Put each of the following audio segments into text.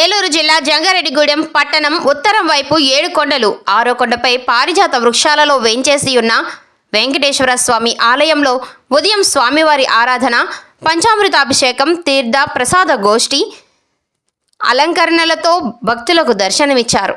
ఏలూరు జిల్లా జంగారెడ్డిగూడెం పట్టణం ఉత్తరం వైపు ఏడు కొండలు ఆరో కొండపై పారిజాత వృక్షాలలో వేంచేసి ఉన్న వెంకటేశ్వర స్వామి ఆలయంలో ఉదయం స్వామివారి ఆరాధన పంచామృతాభిషేకం తీర్థ ప్రసాద గోష్ఠి అలంకరణలతో భక్తులకు దర్శనమిచ్చారు.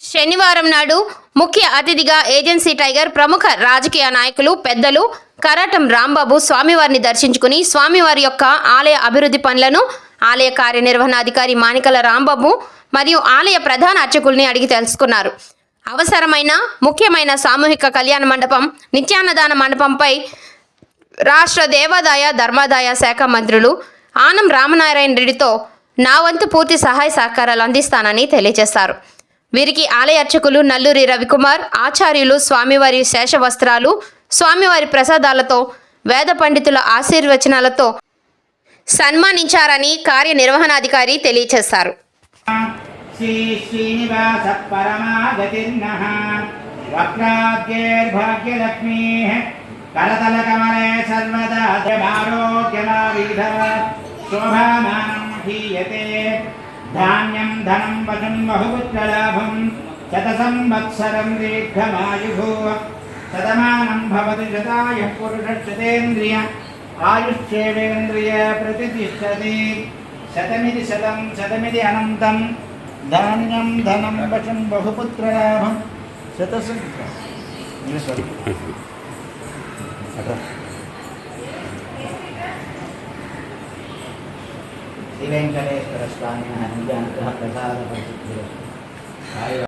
శనివారం నాడు ముఖ్య అతిథిగా ఏజెన్సీ టైగర్ ప్రముఖ రాజకీయ నాయకులు పెద్దలు కరాటం రాంబాబు స్వామివారిని దర్శించుకుని స్వామివారి యొక్క ఆలయ అభివృద్ధి పనులను ఆలయ కార్యనిర్వహణాధికారి మానికల రాంబాబు మరియు ఆలయ ప్రధాన అర్చకుల్ని అడిగి తెలుసుకున్నారు. అవసరమైన ముఖ్యమైన సామూహిక కళ్యాణ మండపం నిత్యాన్నదాన మండపంపై రాష్ట్ర దేవాదాయ ధర్మాదాయ శాఖ మంత్రులు ఆనం రామనారాయణ రెడ్డితో నా వంతు పూర్తి సహాయ సహకారాలు అందిస్తానని తెలియజేశారు. వీరికి ఆలయ అర్చకులు నల్లూరి రవికుమార్ ఆచార్యులు స్వామివారి శేష వస్త్రాలు స్వామివారి ప్రసాదాలతో వేద పండితుల ఆశీర్వచనాలతో సన్మానించారని కార్యనిర్వహణాధికారి తెలియజేశారు. శ్రీ ధాన్యం ధనం వశం బహుపుత్రలాభం. శతసంవత్సరం దీర్ఘమాయు శతమానం భవతి శతాయ పురుషేంద్రియ ఆయుష్ేంద్రియ ప్రతిష్టది శతమిది శతం శతమిది అనంతం. ధాన్యం ధనం వశం బహుపుత్రలాభం. శతసు శ్రీవేంకటేశ్వర స్వామి అనుగ్రహ ప్రసాద పరిస్థితి